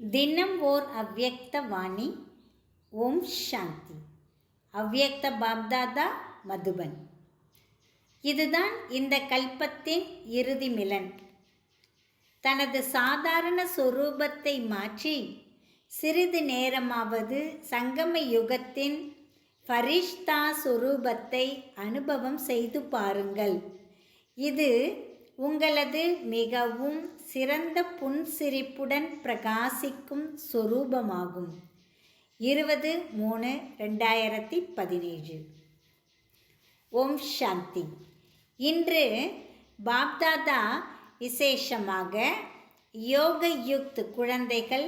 தினம் ஓர் அவ்யக்த வாணி ஓம் சாந்தி. அவ்யக்த பாப்தாதா மதுபன். இதுதான் இந்த கல்பத்தின் இறுதி மிலன். தனது சாதாரண சொரூபத்தை மாற்றி சிறிது நேரமாவது சங்கம யுகத்தின் ஃபரிஷ்தா சொரூபத்தை அனுபவம் செய்து பாருங்கள். இது உங்களது மிகவும் சிறந்த புன்சிரிப்புடன் பிரகாசிக்கும் சொரூபமாகும். இருபது மூணு ரெண்டாயிரத்தி பதினேழு. ஓம் சாந்தி. இன்று பாப்தாதா விசேஷமாக யோக யுக்த் குழந்தைகள்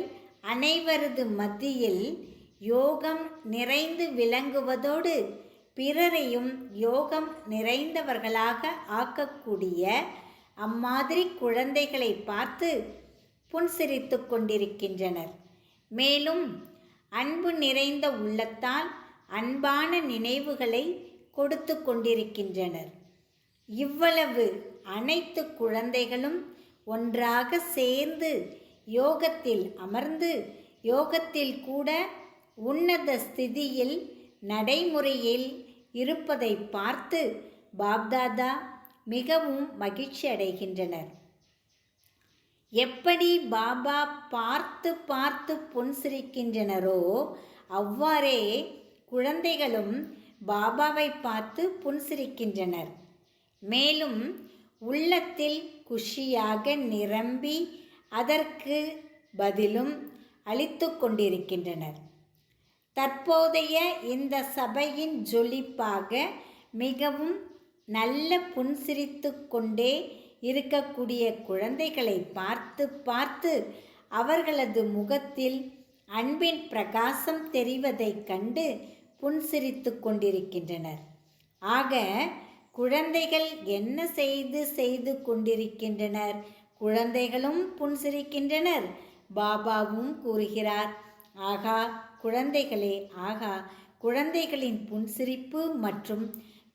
அனைவரது மத்தியில் யோகம் நிறைந்து விளங்குவதோடு பிறரையும் யோகம் நிறைந்தவர்களாக ஆக்கக்கூடிய அம்மாதிரி குழந்தைகளை பார்த்து புன்சிரித்து கொண்டிருக்கின்றனர். மேலும் அன்பு நிறைந்த உள்ளத்தால் அன்பான நினைவுகளை கொடுத்து கொண்டிருக்கின்றனர். இவ்வளவு அனைத்து குழந்தைகளும் ஒன்றாக சேர்ந்து யோகத்தில் அமர்ந்து யோகத்தில் கூட உன்னத ஸ்திதியில் நடைமுறையில் இருப்பதை பார்த்து பாப்தாதா மிகவும் மகிழ்ச்சி அடைகின்றனர். எப்படி பாபா பார்த்து பார்த்து புன்சிரிக்கின்றனரோ அவ்வாறே குழந்தைகளும் பாபாவை பார்த்து புன்சிரிக்கின்றனர் மேலும் உள்ளத்தில் குஷியாக நிரம்பி அதற்கு பதிலும் அளித்து கொண்டிருக்கின்றனர். தற்போதைய இந்த சபையின் ஜொலிப்பாக மிகவும் நல்ல புன்சிரித்து கொண்டே இருக்கக்கூடிய குழந்தைகளை பார்த்து பார்த்து அவர்களது முகத்தில் அன்பின் பிரகாசம் தெரிவதைக் கண்டு புன்சிரித்து கொண்டிருக்கின்றனர். ஆக குழந்தைகள் என்ன செய்து செய்து கொண்டிருக்கின்றனர்? குழந்தைகளும் புன்சிரிக்கின்றனர் பாபாவும் கூறுகிறார். ஆகா குழந்தைகளே ஆகா குழந்தைகளின் புன்சிரிப்பு மற்றும்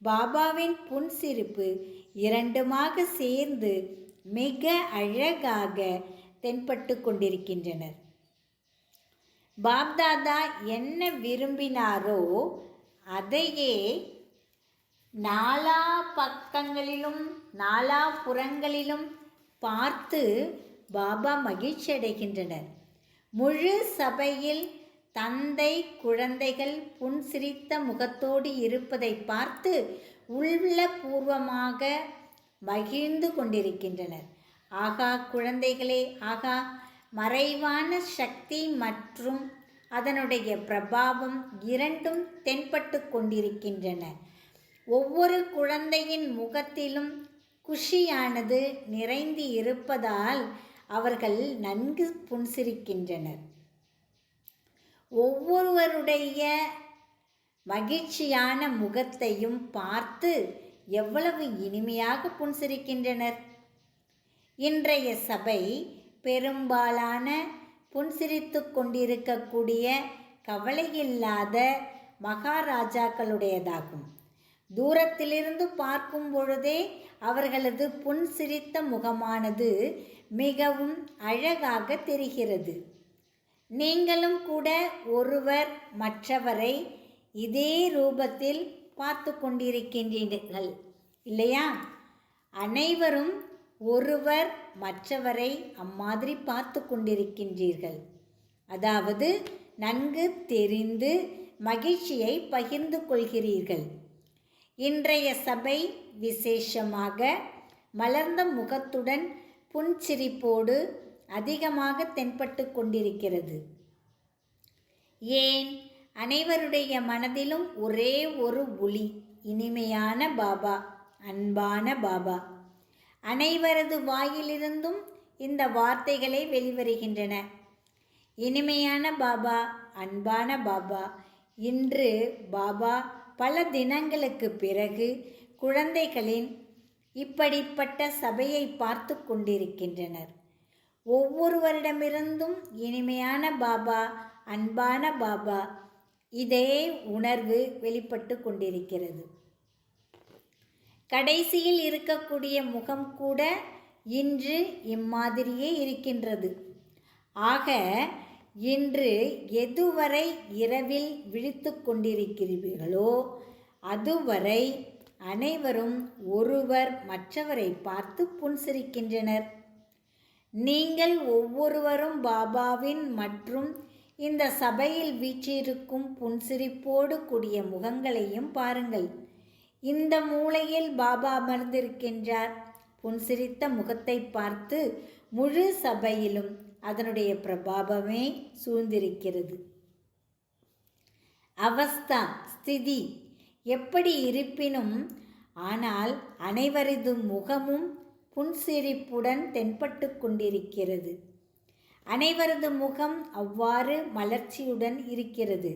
பாபாவின் புன்சிரிப்பு இரண்டுமாக சேர்ந்து மிக அழகாக தென்பட்டு கொண்டிருக்கின்றனர். பாப்தாதா என்ன விரும்பினாரோ அதையே நாலா பக்கங்களிலும் நாலா புறங்களிலும் பார்த்து பாபா மகிழ்ச்சி அடைகின்றனர் முழு சபையில் தந்தை குழந்தைகள் புன்சிரித்த முகத்தோடு இருப்பதை பார்த்து உள்ள பூர்வமாக மகிழ்ந்து கொண்டிருக்கின்றனர். ஆகா குழந்தைகளே ஆகா மறைவான சக்தி மற்றும் அதனுடைய பிரபாவம் இரண்டும் தென்பட்டு கொண்டிருக்கின்றன. ஒவ்வொரு குழந்தையின் முகத்திலும் குஷியானது நிறைந்து இருப்பதால் அவர்கள் நன்கு புன்சிரிக்கின்றனர் ஒவ்வொருவருடைய மகிழ்ச்சியான முகத்தையும் பார்த்து எவ்வளவு இனிமையாக புன்சிரிக்கின்றனர். இன்றைய சபை பெரும்பாலான புன்சிரித்து கொண்டிருக்கக்கூடிய கவலையில்லாத மகாராஜாக்களுடையதாகும். தூரத்திலிருந்து பார்க்கும் பொழுதே அவர்களது புன்சிரித்த முகமானது மிகவும் அழகாக தெரிகிறது. நீங்களும் கூட ஒருவர் மற்றவரை இதே ரூபத்தில் பார்த்து கொண்டிருக்கின்றீர்கள் இல்லையா? அனைவரும் ஒருவர் மற்றவரை அம்மாதிரி பார்த்து கொண்டிருக்கின்றீர்கள். அதாவது நன்கு தெரிந்து மகிழ்ச்சியை பகிர்ந்து கொள்கிறீர்கள். இன்றைய சபை விசேஷமாக மலர்ந்த முகத்துடன் புன்சிரிப்போடு அதிகமாக தென்பட்டு கொண்டிருக்கிறது. ஏன்? அனைவருடைய மனதிலும் ஒரே ஒரு ஒளி இனிமையான பாபா அன்பான பாபா. அனைவரது வாயிலிருந்தும் இந்த வார்த்தைகளே வெளிவருகின்றன. இனிமையான பாபா அன்பான பாபா. இன்று பாபா பல தினங்களுக்கு பிறகு குழந்தைகளின் இப்படிப்பட்ட சபையை பார்த்து கொண்டிருக்கின்றனர். ஒவ்வொருவரிடமிருந்தும் இனிமையான பாபா அன்பான பாபா இதே உணர்வு வெளிப்பட்டு கொண்டிருக்கிறது. கடைசியில் இருக்கக்கூடிய முகம் கூட இன்று இம்மாதிரியே இருக்கின்றது. ஆக இன்று எதுவரை இரவில் விழித்து கொண்டிருக்கிறீர்களோ அதுவரை அனைவரும் ஒருவர் மற்றவரை பார்த்து புன்சிரிக்கின்றனர். நீங்கள் ஒவ்வொருவரும் பாபாவின் மற்றும் இந்த சபையில் வீற்றிருக்கும் புன்சிரிப்போடு கூடிய முகங்களையும் பாருங்கள். இந்த மூலையில் பாபா அமர்ந்திருக்கின்றார். புன்சிரித்த முகத்தை பார்த்து முழு சபையிலும் அதனுடைய பிரபாவமே சூழ்ந்திருக்கிறது. அவஸ்தா ஸ்திதி எப்படி இருப்பினும் ஆனால் அனைவரது முகமும் புன்சிரிப்புடன் தென்பட்டு கொண்டிருக்கிறது. அனைவரது முகம் அவ்வாறு மலர்ச்சியுடன் இருக்கிறது.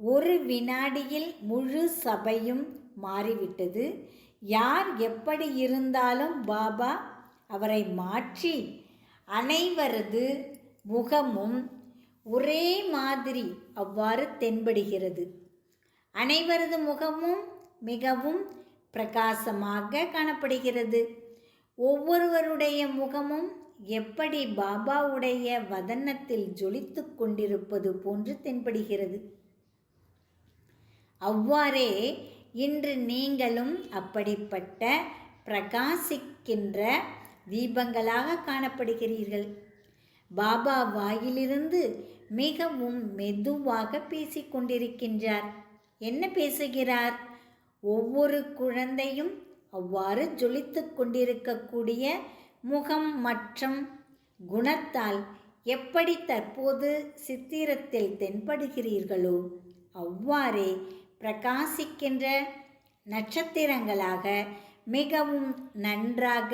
ஒரு வினாடியில் முழு சபையும் மாறிவிட்டது. யார் எப்படி இருந்தாலும் பாபா அவரை மாற்றி அனைவரது முகமும் ஒரே மாதிரி அவ்வாறு தென்படுகிறது. அனைவரது முகமும் மிகவும் பிரகாசமாக காணப்படுகிறது. ஒவ்வொருவருடைய முகமும் எப்படி பாபாவுடைய வதனத்தில் ஜொலித்து கொண்டிருப்பது போன்று தென்படுகிறது. அவ்வாறே இன்று நீங்களும் அப்படிப்பட்ட பிரகாசிக்கின்ற தீபங்களாக காணப்படுகிறீர்கள். பாபா வாயிலிருந்து மிகவும் மெதுவாக பேசிக்கொண்டிருக்கின்றார் என்ன பேசுகிறார்? ஒவ்வொரு குழந்தையும் அவ்வாறு ஜொலித்து கொண்டிருக்கக்கூடிய முகம் மற்றும் குணத்தால் எப்படி தற்போது சித்திரத்தில் தென்படுகிறீர்களோ அவ்வாறே பிரகாசிக்கின்ற நட்சத்திரங்களாக மிகவும் நன்றாக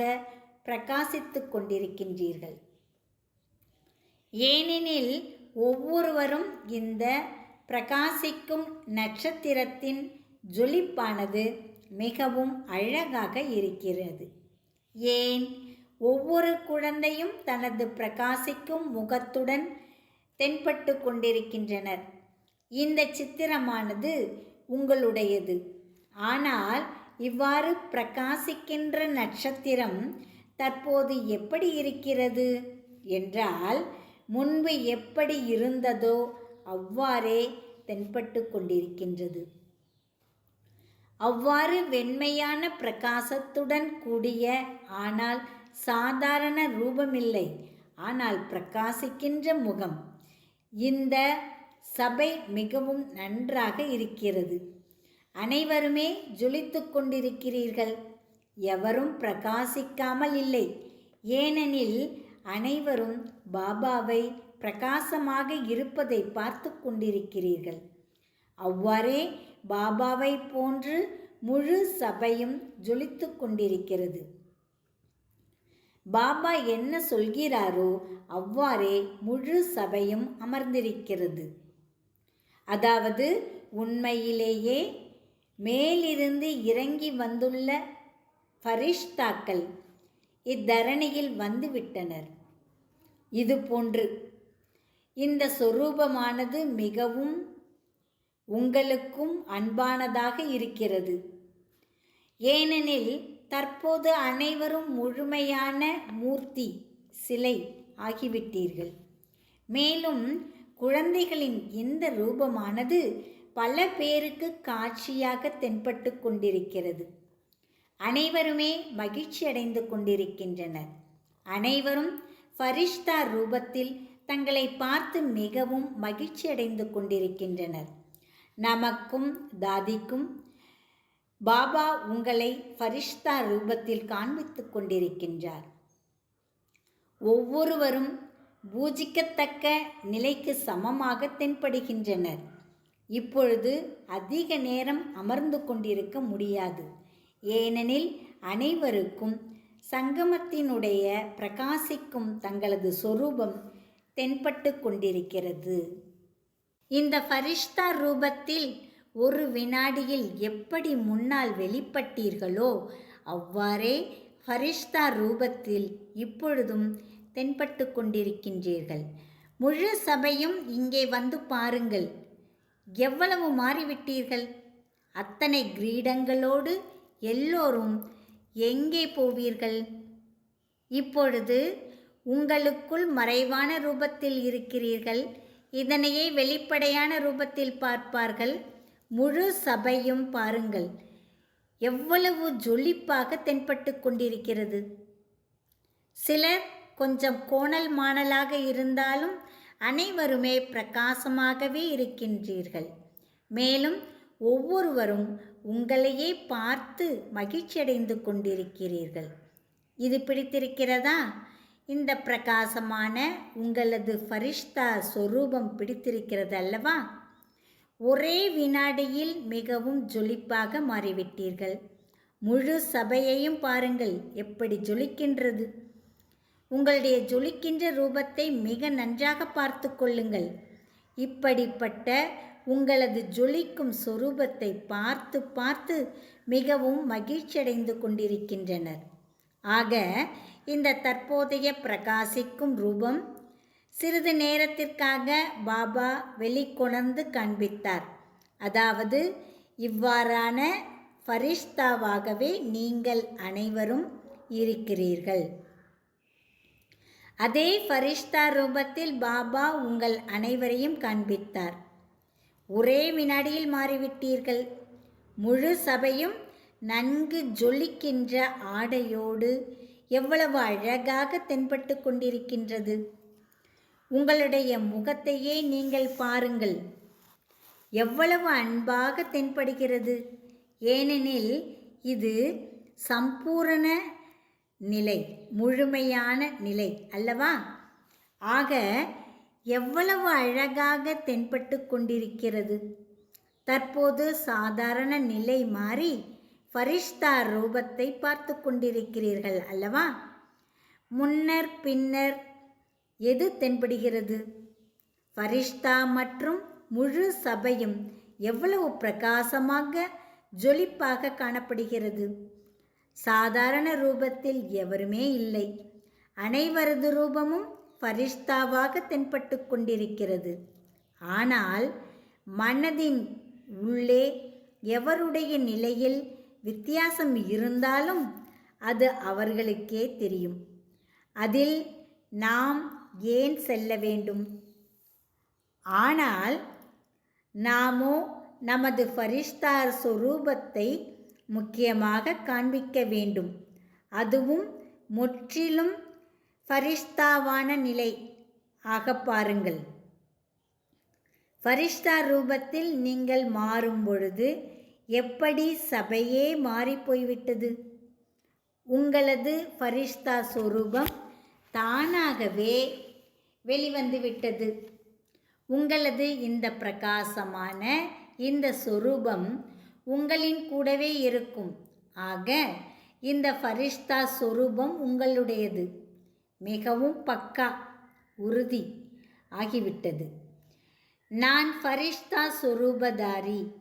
பிரகாசித்து கொண்டிருக்கின்றீர்கள். ஏனெனில் ஒவ்வொருவரும் இந்த பிரகாசிக்கும் நட்சத்திரத்தின் ஜொலிப்பானது மிகவும் அழகாக இருக்கிறது. ஏன்? ஒவ்வொரு குழந்தையும் தனது பிரகாசிக்கும் முகத்துடன் தென்பட்டு கொண்டிருக்கின்றனர். இந்த சித்திரமானது உங்களுடையது. ஆனால் இவ்வாறு பிரகாசிக்கின்ற நட்சத்திரம் தற்போது எப்படி இருக்கிறது? என்றால் முன்பு எப்படி இருந்ததோ அவ்வாறே தென்பட்டு கொண்டிருக்கின்றது. அவ்வாறு வெண்மையான பிரகாசத்துடன் கூடிய ஆனால் சாதாரண ரூபமில்லை. ஆனால் பிரகாசிக்கின்ற முகம் இந்த சபை மிகவும் நன்றாக இருக்கிறது. அனைவருமே ஜொலித்து கொண்டிருக்கிறீர்கள். எவரும் பிரகாசிக்காமல் இல்லை. ஏனெனில் அனைவரும் பாபாவை பிரகாசமாக இருப்பதை பார்த்து கொண்டிருக்கிறீர்கள். அவ்வாறே பாபாவை போன்று முழு சபையும் ஜொலித்து கொண்டிருக்கிறது. பாபா என்ன சொல்கிறாரோ அவ்வாறே முழு சபையும் அமர்ந்திருக்கிறது. அதாவது உண்மையிலேயே மேலிருந்து இறங்கி வந்துள்ள ஃபரிஷ்தாக்கள் இத்தரணியில் வந்துவிட்டனர். இது போன்று இந்த சொரூபமானது மிகவும் உங்களுக்கும் அன்பானதாக இருக்கிறது. ஏனெனில் தற்போது அனைவரும் முழுமையான மூர்த்தி சிலை ஆகிவிட்டீர்கள். மேலும் குழந்தைகளின் இந்த ரூபமானது பல பேருக்கு காட்சியாக தென்பட்டு கொண்டிருக்கிறது. அனைவருமே மகிழ்ச்சி அடைந்து கொண்டிருக்கின்றனர். அனைவரும் ஃபரிஷ்தா ரூபத்தில் தங்களை பார்த்து மிகவும் மகிழ்ச்சி அடைந்து கொண்டிருக்கின்றனர். நமக்கும் தாதிக்கும். பாபா உங்களை ஃபரிஷ்தா ரூபத்தில் காண்பித்து கொண்டிருக்கின்றார். ஒவ்வொருவரும் பூஜிக்கத்தக்க நிலைக்கு சமமாக தென்படுகின்றனர். இப்பொழுது அதிக நேரம் அமர்ந்து கொண்டிருக்க முடியாது. ஏனெனில் அனைவருக்கும் சங்கமத்தினுடைய பிரகாசிக்கும் தங்களது சொரூபம் தென்பட்டு கொண்டிருக்கிறது. இந்த ஃபரிஷ்தா ரூபத்தில் ஒரு வினாடியில் எப்படி முன்னால் வெளிப்பட்டீர்களோ அவ்வாறே ஃபரிஷ்தா ரூபத்தில் இப்பொழுதும் தென்பட்டு கொண்டிருக்கின்றீர்கள். முழு சபையும் இங்கே வந்து பாருங்கள். எவ்வளவு மாறிவிட்டீர்கள்? அத்தனை கிரீடங்களோடு எல்லோரும் எங்கே போவீர்கள்? இப்பொழுது உங்களுக்குள் மறைவான ரூபத்தில் இருக்கிறீர்கள். இதனையே வெளிப்படையான ரூபத்தில் பார்ப்பார்கள். முழு சபையும் பாருங்கள். எவ்வளவு ஜொலிப்பாக தென்பட்டு கொண்டிருக்கிறது. சிலர் கொஞ்சம் கோணல் மாணலாக இருந்தாலும் அனைவருமே பிரகாசமாகவே இருக்கின்றீர்கள். மேலும் ஒவ்வொருவரும் உங்களையே பார்த்து மகிழ்ச்சியடைந்து கொண்டிருக்கிறீர்கள். இது பிடித்திருக்கிறதா? இந்த பிரகாசமான உங்களது ஃபரிஷ்தா சொரூபம் பிடித்திருக்கிறது அல்லவா? ஒரே வினாடியில் மிகவும் ஜொலிப்பாக மாறிவிட்டீர்கள். முழு சபையையும் பாருங்கள் எப்படி ஜொலிக்கின்றது. உங்களுடைய ஜொலிக்கின்ற ரூபத்தை மிக நன்றாக பார்த்து கொள்ளுங்கள். இப்படிப்பட்ட உங்களது ஜொலிக்கும் சொரூபத்தை பார்த்து பார்த்து மிகவும் மகிழ்ச்சியடைந்து கொண்டிருக்கின்றனர். ஆக இந்த தற்போதைய பிரகாசிக்கும் ரூபம் சிறிது நேரத்திற்காக பாபா வெளிக்கொணர்ந்து காண்பித்தார். அதாவது இவ்வாறான ஃபரிஷ்தாவாகவே நீங்கள் அனைவரும் இருக்கிறீர்கள். அதே ஃபரிஷ்தா ரூபத்தில் பாபா உங்கள் அனைவரையும் காண்பித்தார். ஒரே வினாடியில் மாறிவிட்டீர்கள். முழு சபையும் நன்கு ஜொலிக்கின்ற ஆடையோடு எவ்வளவு அழகாக தென்பட்டு கொண்டிருக்கின்றது. உங்களுடைய முகத்தையே நீங்கள் பாருங்கள். எவ்வளவு அன்பாக தென்படுகிறது. ஏனெனில் இது சம்பூரண நிலை முழுமையான நிலை அல்லவா? ஆக எவ்வளவு அழகாக தென்பட்டு கொண்டிருக்கிறது. தற்போது சாதாரண நிலை மாறி ஃபரிஷ்தா ரூபத்தை பார்த்து கொண்டிருக்கிறீர்கள் அல்லவா? முன்னர் பின்னர் எது தென்படுகிறது? ஃபரிஷ்தா மற்றும் முழு சபையும் எவ்வளவு பிரகாசமாக ஜொலிப்பாக காணப்படுகிறது? சாதாரண ரூபத்தில் எவருமே இல்லை. அனைவரது ரூபமும் ஃபரிஷ்தாவாக தென்பட்டு கொண்டிருக்கிறது. ஆனால் மனதின் உள்ளே எவருடைய நிலையில் வித்தியாசம் இருந்தாலும் அது அவர்களுக்கே தெரியும். அதில் நாம் ஏன் செல்ல வேண்டும்? ஆனால் நாமோ நமது ஃபரிஷ்தார் சொரூபத்தை முக்கியமாக காண்பிக்க வேண்டும். அதுவும் முற்றிலும் ஃபரிஷ்தாவான நிலை. ஆக பாருங்கள். ஃபரிஷ்தா ரூபத்தில் நீங்கள் மாறும் பொழுது எப்படி சபையே மாறிப்போய்விட்டது? உங்களது ஃபரிஷ்தா சொரூபம் தானாகவே வெளிவந்து விட்டது உங்களது இந்த பிரகாசமான இந்த சொரூபம் உங்களின் கூடவே இருக்கும். ஆக இந்த ஃபரிஷ்தா சொரூபம் உங்களுடையது. மிகவும் பக்கா உறுதி ஆகிவிட்டது. நான் ஃபரிஷ்தா சொரூபதாரி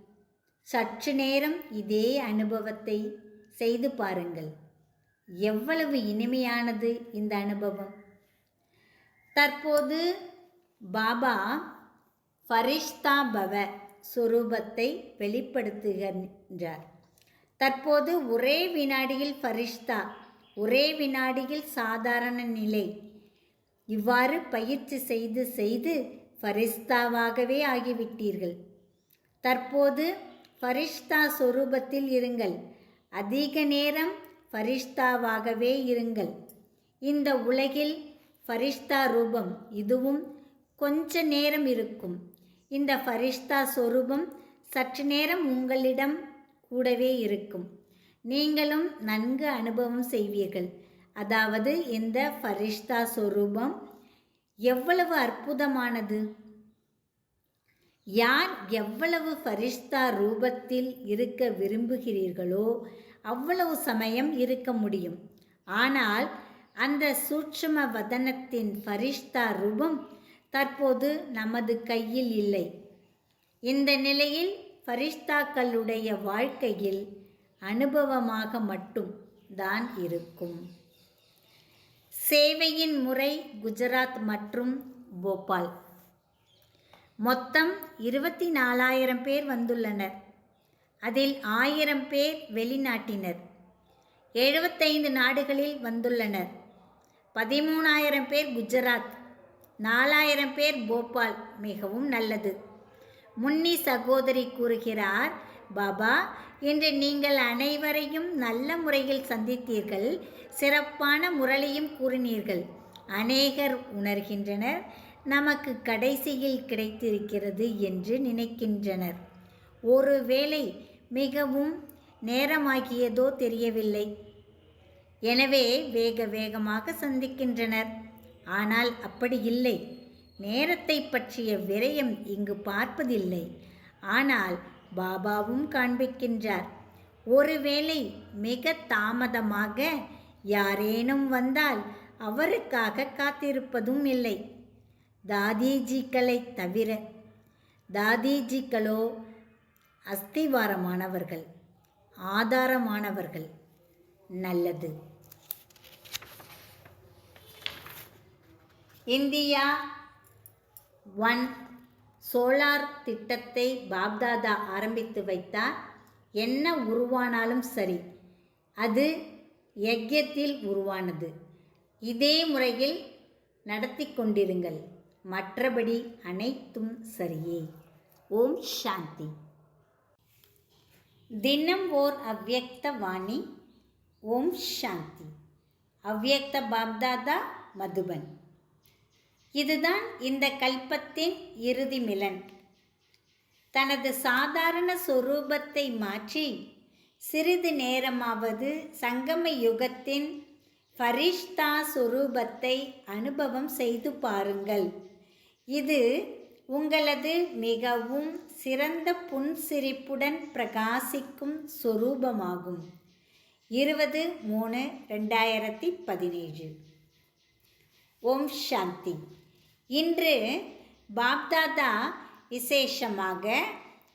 சற்று நேரம் இதே அனுபவத்தை செய்து பாருங்கள். எவ்வளவு இனிமையானது இந்த அனுபவம். தற்போது பாபா ஃபரிஷ்தா பவ சுரூபத்தை வெளிப்படுத்துகின்றார். தற்போது ஒரே வினாடியில் ஃபரிஷ்தா ஒரே வினாடியில் சாதாரண நிலை. இவ்வாறு பயிற்சி செய்து செய்து ஃபரிஸ்தாவாகவே ஆகிவிட்டீர்கள். தற்போது ஃபரிஷ்தா சொரூபத்தில் இருங்கள். அதிக நேரம் ஃபரிஷ்தாவாகவே இருங்கள். இந்த உலகில் ஃபரிஷ்தா ரூபம் இதுவும் கொஞ்ச நேரம் இருக்கும். இந்த ஃபரிஷ்தா சொரூபம் சற்று நேரம் உங்களிடம் கூடவே இருக்கும். நீங்களும் நன்கு அனுபவம் செய்வீர்கள். அதாவது இந்த ஃபரிஷ்தா சொரூபம் எவ்வளவு அற்புதமானது! யார் எவ்வளவு ஃபரிஷ்தா ரூபத்தில் இருக்க விரும்புகிறீர்களோ அவ்வளவு சமயம் இருக்க முடியும். ஆனால் அந்த சூட்சும வதனத்தின் ஃபரிஷ்தா ரூபம் தற்போது நமது கையில் இல்லை. இந்த நிலையில் ஃபரிஷ்தாக்களுடைய வாழ்க்கையில் அனுபவமாக மட்டும் தான் இருக்கும். சேவையின் முறை குஜராத் மற்றும் போபால். மொத்தம் இருபத்தி நாலாயிரம் பேர் வந்துள்ளனர். அதில் ஆயிரம் பேர் வெளிநாட்டினர். எழுபத்தைந்து நாடுகளில் வந்துள்ளனர். பதிமூணாயிரம் பேர் குஜராத். நாலாயிரம் பேர் போபால் மிகவும் நல்லது. முன்னி சகோதரி கூறுகிறார் பாபா இன்று நீங்கள் அனைவரையும் நல்ல முறையில் சந்தித்தீர்கள். சிறப்பான முரளியும் கூறினீர்கள். அநேகர் உணர்கின்றனர். நமக்கு கடைசியில் கிடைத்திருக்கிறது என்று நினைக்கின்றனர். ஒருவேளை மிகவும் நேரமாகியதோ தெரியவில்லை. எனவே வேக வேகமாக சந்திக்கின்றனர். ஆனால் அப்படி இல்லை. நேரத்தை பற்றிய விரயம் இங்கு பார்ப்பதில்லை. ஆனால் பாபாவும் காண்பிக்கின்றார். ஒருவேளை மிக தாமதமாக யாரேனும் வந்தால் அவருக்காக காத்திருப்பதும் இல்லை. தாதிஜிக்களை தவிர தாதிஜிக்களோ அஸ்திவாரமானவர்கள் ஆதாரமானவர்கள். நல்லது. இந்தியா ஒன் சோலார் திட்டத்தை பாப்தாதா ஆரம்பித்து வைத்தார். என்ன உருவானாலும் சரி அது யஜ்யத்தில் உருவானது. இதே முறையில் நடத்தி கொண்டிருங்கள். மற்றபடி அனைத்தும் சரியே. ஓம் சாந்தி. தினம் ஓர் அவ்வக்த வாணி. ஓம் சாந்தி. அவ்யக்த பாப்தாதா மதுபன். இதுதான் இந்த கல்பத்தின் இறுதி மிலன். தனது சாதாரண சொரூபத்தை மாற்றி சிறிது நேரமாவது சங்கம யுகத்தின் ஃபரிஷ்தா சுரூபத்தை அனுபவம் செய்து பாருங்கள். இது உங்களது மிகவும் சிறந்த புன்சிரிப்புடன் பிரகாசிக்கும் சொரூபமாகும். இருபது மூணு ரெண்டாயிரத்தி பதினேழு. ஓம் சாந்தி. இன்று பாப்தாதா விசேஷமாக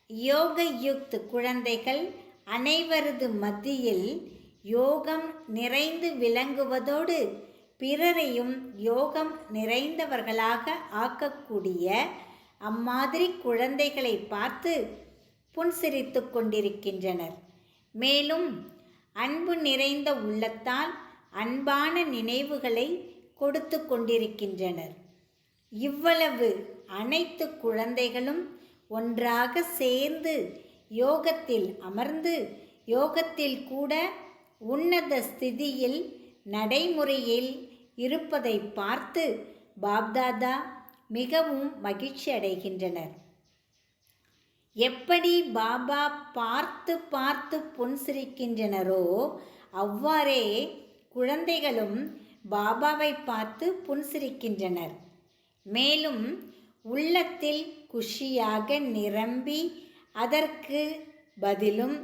யோக யுக்த் குழந்தைகள் அனைவரது மத்தியில் யோகம் நிறைந்து விளங்குவதோடு பிறரையும் யோகம் நிறைந்தவர்களாக ஆக்கக்கூடிய அம்மாதிரி குழந்தைகளை பார்த்து புன்சிரித்து கொண்டிருக்கின்றனர். மேலும் அன்பு நிறைந்த உள்ளத்தால் அன்பான நினைவுகளை கொடுத்து கொண்டிருக்கின்றனர். இவ்வளவு அனைத்து குழந்தைகளும் ஒன்றாக சேர்ந்து யோகத்தில் அமர்ந்து யோகத்தில் கூட உன்னத ஸ்திதியில் நடைமுறையில் இருப்பதை பார்த்து பாப்தாதா மிகவும் மகிழ்ச்சி அடைகின்றனர் எப்படி பாபா பார்த்து பார்த்து புன்சிரிக்கின்றனரோ அவ்வாறே குழந்தைகளும் பாபாவை பார்த்து புன்சிரிக்கின்றனர். மேலும் உள்ளத்தில் குஷியாக நிரம்பி அதற்கு பதிலும்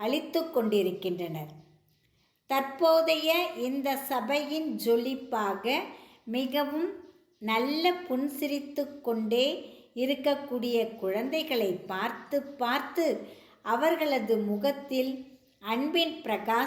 அளித்து கொண்டிருக்கின்றனர். தற்போதைய இந்த சபையின் ஜொலிப்பாக மிகவும் நல்ல புன்சிரித்து கொண்டே இருக்கக்கூடிய குழந்தைகளை பார்த்து பார்த்து அவர்களது முகத்தில் அன்பின் பிரகாஷ்